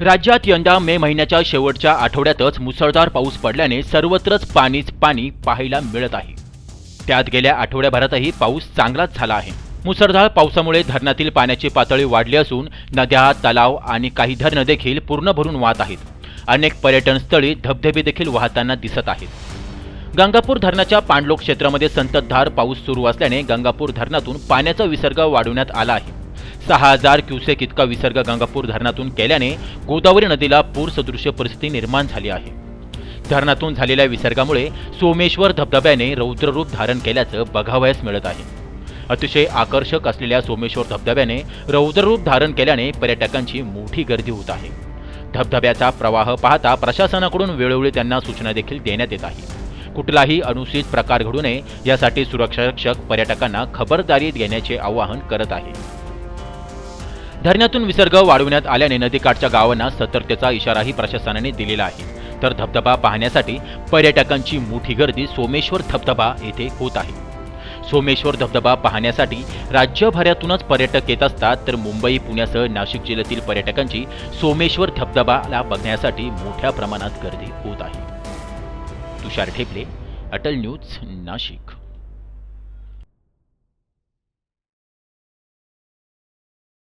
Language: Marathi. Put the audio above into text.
राज्यात यंदा मे महिन्याच्या शेवटच्या आठवड्यातच मुसळधार पाऊस पडल्याने सर्वत्रच पाणीच पाणी पाहायला मिळत आहे. त्यात गेल्या आठवड्याभरातही पाऊस चांगलाच झाला आहे. मुसळधार पावसामुळे धरणातील पाण्याची पातळी वाढली असून नद्या तलाव आणि काही धरणं देखील पूर्ण भरून वाहत आहेत. अनेक पर्यटन स्थळी धबधबे देखील वाहताना दिसत आहेत. गंगापूर धरणाच्या पाणलोक क्षेत्रामध्ये संततधार पाऊस सुरू असल्याने गंगापूर धरणातून पाण्याचा विसर्ग वाढवण्यात आला आहे. सहा हजार क्युसेक इतका विसर्ग गंगापूर धरणातून केल्याने गोदावरी नदीला पूर सदृश्य परिस्थिती निर्माण झाली आहे. धरणातून झालेल्या विसर्गामुळे सोमेश्वर धबधब्याने रौद्ररूप धारण केल्याचं बघावयास मिळत आहे. अतिशय आकर्षक असलेल्या सोमेश्वर धबधब्याने रौद्ररूप धारण केल्याने पर्यटकांची मोठी गर्दी होत आहे. धबधब्याचा प्रवाह पाहता प्रशासनाकडून वेळोवेळी त्यांना सूचना देखील देण्यात येत आहे. कुठलाही अनुचित प्रकार घडू नये यासाठी सुरक्षा रक्षक पर्यटकांना खबरदारी घेण्याचे आवाहन करत आहे. धरणातून विसर्ग वाढवण्यात आल्याने नदीकाठच्या गावांना सतर्कतेचा इशाराही प्रशासनाने दिलेला आहे. तर धबधबा पाहण्यासाठी पर्यटकांची मोठी गर्दी सोमेश्वर धबधबा येथे होत आहे. सोमेश्वर धबधबा पाहण्यासाठी राज्यभरातूनच पर्यटक येत असतात तर मुंबई पुण्यासह नाशिक जिल्ह्यातील पर्यटकांची सोमेश्वर धबधबाला बघण्यासाठी मोठ्या प्रमाणात गर्दी होत आहे. तुषार ठेपले अटल न्यूज नाशिक.